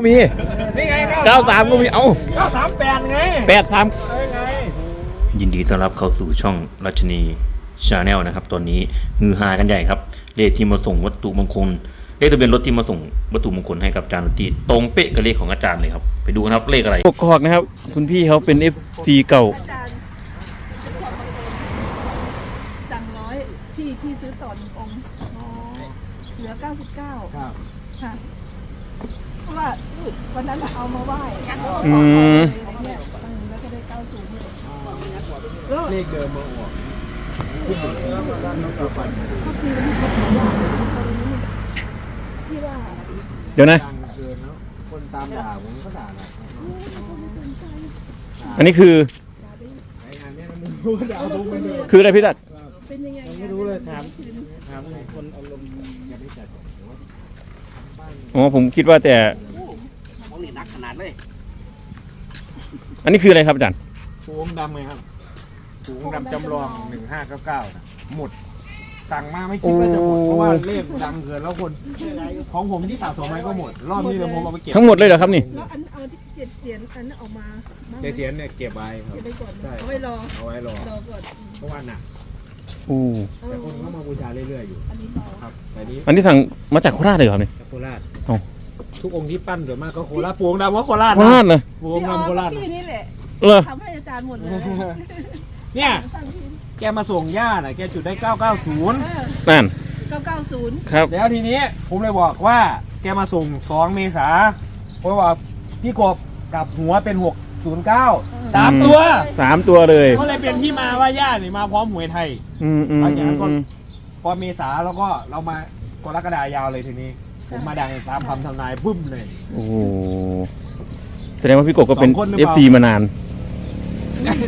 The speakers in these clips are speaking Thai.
ก็มีนี่ไงเก้าสามก็มีเอ้าเก้าสามแปดไงแปดสามเอ้ยไงยินดีต้อนรับเข้าสู่ช่องรัชนีชาแนลนะครับ ตอนนี้ฮือฮากันใหญ่ครับ เลขที่มาส่งวัตถุมงคล เลขทะเบียนรถที่มาส่งวัตถุมงคลให้กับอาจารย์ตีตรงเป๊ะกับเลขของอาจารย์เลยครับ ไปดูกันครับเลขอะไรกกอกนะครับ คุณพี่เขาเป็น FC เก่าอาจารย์สั่งร้อยพี่พี่ซื้อต่อหนึ่งองค์อ๋อเหลือเก้าสิบเก้าครับค่ะเพราะว่า วันนั้นน่ะเอามาไหว้อืมเนี่ยแล้วก็ได้เก้าศูนย์เลยเลขเดิมมาออกก็คือวันที่เขาบอกว่าพี่ว่าเดี๋ยวนะดังเกินแล้วคนตามด่าผมก็ด่าแหละอันนี้คือไอ้งานเนี้ยมันรู้ก็ด่าผมไปเลยคืออะไรพี่ตัดเป็นยังไงไม่รู้เลยถามถามคนอารมณ์อย่าไปจัดอ๋อผมคิดว่าแต่ ของนี่หนักขนาด เลย อันนี้คืออะไรครับอาจารย์สูงดำไงครับสูงดำจำลองหนึ่งห้าเก้าเก้าหมด สั่งมาไม่คิดว่าจะหมด เพราะว่าเลขดังเกินแล้วคน ของผมที่สะสมไว้ก็หมด รอบนี้เลยผมเอาไปเก็บทั้งหมดเลยเหรอครับนี่แล้วอันเอาที่เจ็ดเสียนอันนั้นออกมาบ้างไหมเจเสียนเนี่ยเก็บไว้ครับ เก็บไปก่อนใช่ เอาไว้รอเอาไว้รอ รอก่อนเพราะว่าหนักโอ้เอาแต่คนก็มาบูชาเรื่อยๆอยู่อันนี้รอครับแต่นี้อันนี้สั่งมาจากโคราชเลยเหรอครับนี่จากโคราชเอ้า ทุกองค์ที่ปั้นส่วนมากก็โคราชปวงดำก็โคราชโคราชเลยปวงพี่ออดำโคราชพี่นี่แหละเหรอทำให้อาจารย์หมดเลยเนี่ยสั่งพี่แกมาส่งย่าน่ะแกจุดได้ 990 นั่นเก้าเก้าศูนย์ครับ แล้วทีนี้ผมเลยบอกว่าแกมาส่ง 2 เมษาเพราะว่าพี่กบกลับหัวเป็น 609ตามตัว สามตัวเลย ก็เลยเป็นที่มาว่าย่านี่มาพร้อมหวยไทย อืมอืมหลังจากอืนั้มนก็อืมพอเมษาแล้วก็เรามากรกฎายาวเลยทีนี้ ผมมาดังตามคำทำนายบึ้มเลย โอ้โหแสดงว่าพี่กบก็เป็นสองคนหรือเปล่า FC มานาน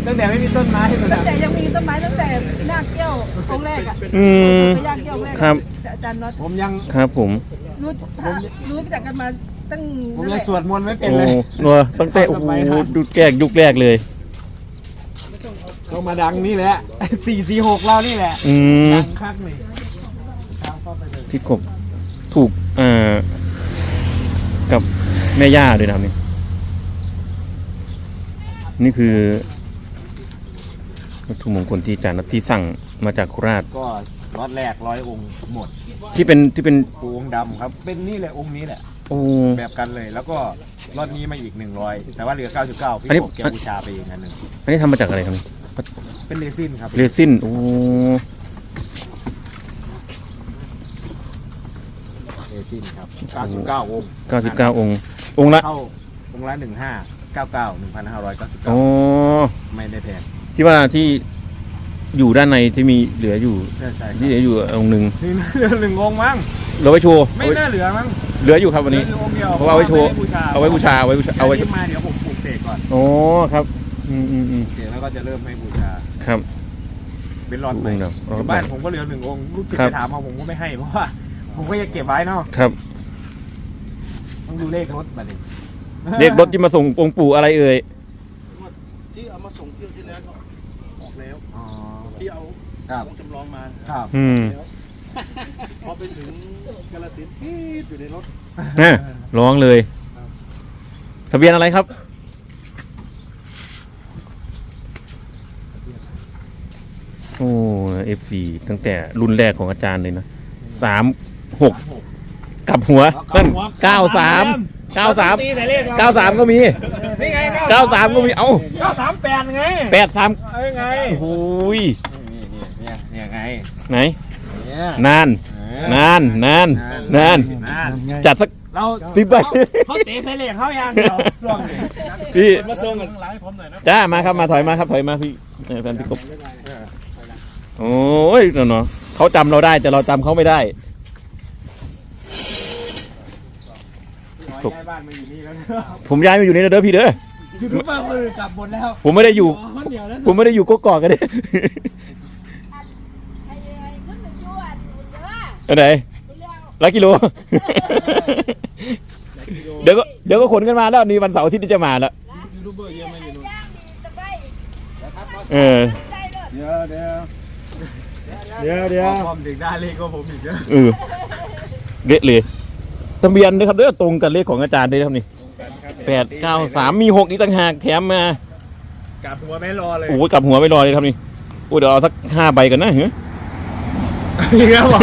ตั้งแต่ไม่มีต้นไม้เลยตั้นะงแต่ยังมีต้นไม้ตั้งแต่นาคเกี้ยวองค์แรกอะอืม ไปย่างเกี้ยวองค์แรกอะครับ อาจารย์น็อตผมยังครับผม รู้รู้จักกันมาตั้งผมนั่นแหยังละสวดมนต์ไม่เป็นโอ้เลย เนอะตั้งแต่โอ้โหดูแกกยุคแรกเลย ต้องมาดังนี่แหละ สี่สี่หกเรานี่แหละอืม ดังคักนี่ตามเข้าไปเลย พี่กบถูก อ่ากับแม่ย่าด้วยนะครับนี่นี่คือวัตถุมงคลที่อาจารย์นัทที่สั่งมาจากโคราช ก็ล็อตแรกร้อยองค์หมดที่เป็นที่เป็นปูองค์ดำครับ เป็นนี่แหละองค์นี้แหละ โอ้ แบบกันเลยแล้วก็ล็อตนี้มาอีกหนึ่งร้อยแต่ว่าเหลือเก้าสิบเก้าพี่อันนี้กบแกบูชาไปเองอันหนึ่งอันนี้ทำมาจากอะไรครับนี่เป็นเรซินครับ เรซินโอ้ เรซินครับเก้าสิบเก้าองค์เก้าสิบเก้าองค์ องค์ละ เข้าองค์ละหนึ่งห้าเก้าเก้าหนึ่งพันห้าร้อยเก้าสิบอ๋เก้าอไม่ได้แพงที่ว่าที่อยู่ด้านในที่มีเหลืออยู่ ใช่ใช่ครับที่เหลืออยู่องค์หนึ่งนี่เหลือหนึ่งองค์มั้งเราไว้โชว์ไม่น่าเหลือมั้งเหลืออยู่ครับวันนี้ เหลืออยู่องค์เดียวเพราะว่าเอาไว้โชว์ ม่ด้เอาไว้บูชาเอาไว้บูชาเอาเอาไว้ไว้มาเดี๋ยวผมปลูกเสกก่อนโอ้ครับอืมอืมอืมเสกแล้วก็จะเริ่มให้บูชาครับ เป็นรอนใหม่องค์เดียวอยู่บ้านผมก็เหลือหนึ่งองค์ลูกศิษย์ครับไปถามมาผมก็ไม่ให้เพราะว่า ผมก็จะเก็บไว้เนาะครับ ต้องดูเลขรถบัดนี้เรียกรถที่มาส่งองค์ปู่อะไรเอ่ย ที่เอามาส่งเที่ยวที่แล้วก็ออกแล้วอ๋อ ที่เอาครับของจำลองมาครับอืมแล้วพอเป็นถึงกาลสินธุ์ที่อยู่ในรถฮะร้องเลย ทะเบียนอะไรครับ โอ้เอฟซีตั้งแต่รุ่นแรกของอาจารย์เลยนะสาม หกกลับหัวนั่นเก้าสามเก้าสามตีแต่เลขรเก้าสามก็มีนี่ไงเก้าสามก็มีเอ้าเก้าสามแปดไงแปดสามเอ้ยไงโอ้ยนี่นี่เนี่ยเนี่ยไงไหนเนี่ยนานนานนานนานนานจัดสักเราสิบใบเขาเตะใส่เหล็กเขายังเดียวช่วงนี้พี่มาส่งกันไลฟ์ผมหน่อยนะจ้ามาครับมาถอยมาครับถอยมาพี่เออแฟนพี่กบโอ้ยเนาะเนาะเขาจำเราได้แต่เราจำเขาไม่ได้ ย้ายบ้านมาอยู่นี่แล้วนะผมย้ายมาอยู่นี่แล้วเด้อพี่เด้อ ยูทูบเบอร์มือกลับหมดแล้วผมไม่ได้อยู่ อ๋อเดี๋ยวนะผมไม่ได้อยู่กกอกกันเด้ไอ้ไอ้ขึ้นไปยั่วเด้ออันไหนเรื่องร้อยกิโล เดี๋ยวก็เดี๋ยวก็ขนกันมาแล้วนี่วันเสาร์อาทิตย์ที่จะมาแล้ว ยูทูบเบอร์เยอะไหมอยู่นู่นย่างมีตะไคร้เออใช่เลยเดี๋ยวเดี๋ยวเดี๋ยวเดี๋ยวความถึงได้เลขก็ผมอีกเยอะเออเละเลย ทะเบียนนะครับเด้อตรงกับเลขของอาจารย์เลยครับนี่โแปดเก้าสามมีหกอีกต่างหากแถมมากลับหัวไม่รอเลยโอ้โหกลับหัวไปรอเลยครับนี่โอ้เดี๋ยวเอาสักห้าใบกันนะเหรออีกแล้วเหรอ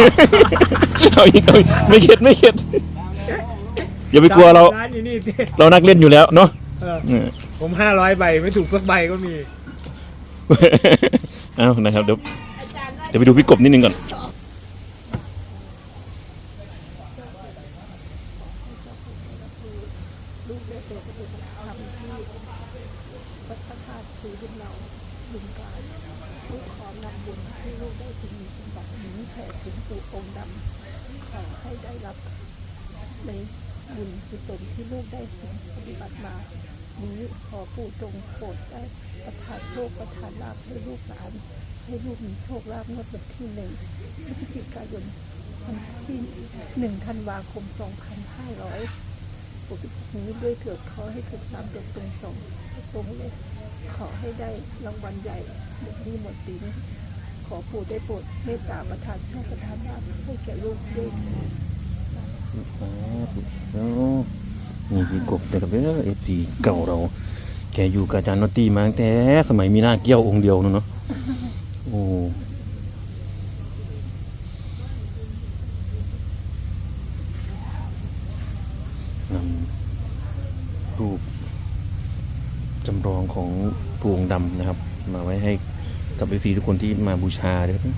เอาอีกเอาอีกไม่เข็ดไม่เข็ดอย่าไปกลัวเรา ร้านอยู่นี่สิเรานักเล่นอยู่แล้วเนาะเออเออ ผมห้าร้อยใบไม่ถูกสักใบก็มี เอานะครับเดี๋ยวเดี๋ยวไปดูพี่กบนิดนึงก่อน ลูกได้เปิดประตูทำที่วัดพระธาตุศรีบุญเราบุญกายลูกขอนำบุญให้ลูกได้ถึงมีสมบัติหนุนแผ่ถึงปู่องค์ดำขอให้ได้รับในบุญกุศลที่ลูกได้ปฏิบัติมา นี้ขอปู่จงโปรดได้ประทานโชคประทานลาภให้ลูกหลาน ให้ลูกมีโชคลาภงวดวันที่หนึ่งพฤศจิกายนวันที่หนึ่งธันวาคมสองพันห้าร้อย สิบหนี้ด้วยเถิดขอให้ถูกสามตัวตรงสองตรงเลยขอให้ได้รางวัลใหญ่หมดนี้หมดสินขอปู่ได้โปรดเมตตาประทานโชคประทานลาภให้แก่ลูกด้วยนี่พี่กบนะครับเด้อเอฟซีเก่าเรา แกอยู่กับอาจารย์นอตตี้มาตั้งแต่สมัยมีหน้าเกี้ยวองค์เดียวนู่นเนาะโอ้นำ รูปจำลองของพวงดำนะครับ มาไว้ให้กับเอฟซีทุกคนที่มาบูชาด้วยครับ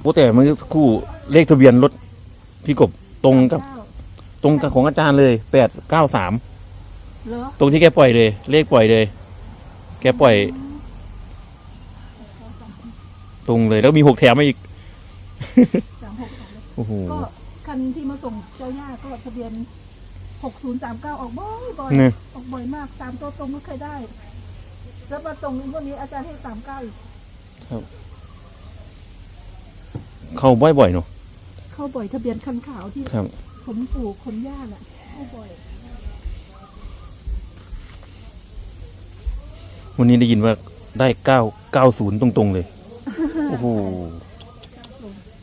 โอ้แต่เมื่อสักครู่เลขทะเบียนรถพี่กบตรงกับ ตรงกับของอาจารย์เลยแปดเก้าสามเหรอตรงที่แกปล่อยเลย เลขปล่อยเลย แกปล่อย ตรงเลยแล้วมีหกแถมมาอีก สามหกสามเลยโอ้โห ก็คันที่มาส่งเจ้าย่าก็ทะเบียนหกศูนย์สามเก้าออกบ่อยบ่อยเนี่ย ออกบ่อยมากสามตัวตรงไม่เคยได้ แล้วมาตรงพวกนี้อาจารย์ให้สามเก้าอีกเข้าบ่อยๆเนาะเข้าบ่อยทะเบียนคันขาวที่ครับ ขนปู่ขนย่าน่ะเข้าบ่อยวันนี้ได้ยินว่าได้เก้าเก้าศูนย์ตรงๆเลย โอ้โห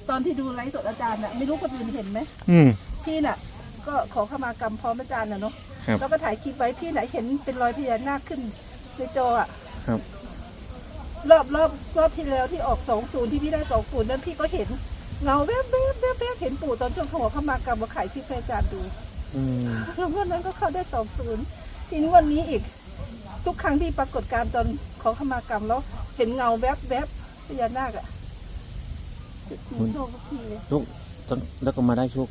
ตอนที่ดูไลฟ์สดอาจารย์น่ะไม่รู้คนอื่นเห็นไหมอืม พี่น่ะ ก็ขอขมากรรมพร้อมอาจารย์น่ะเนาะครับ แล้วก็ถ่ายคลิปไว้พี่ไหนเห็นเป็นรอยพญานาคขึ้นในจออะ ครับ รอบรอบรอบที่แล้วที่ออกสองศูนย์ที่พี่ได้สองศูนย์นั้นพี่ก็เห็น เงาแวบแวบแวบแวบเห็นปู่ตอนช่วงขอขมากรรมมาขายที่ให้อาจารย์ดูอืมแล้ววันนั้นก็เข้าได้สองศูนย์ทีนี้วันนี้อีก ทุกครั้งที่ปรากฏการณ์ตอนขอขมากรรมแล้ว เห็นเงาแวบแวบพญานาคอะมีโชคทุกทีเลยลูกแล้วก็มาได้โชค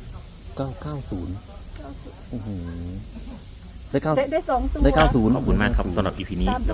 เก้าเก้าศูนย์เก้าศูนย์โอ้โหได้เก้าได้ได้สองตัว ได้เก้าศูนย์ ขอบคุณมากครับสำหรับ EP นี้ ตามเดี๋ยวมา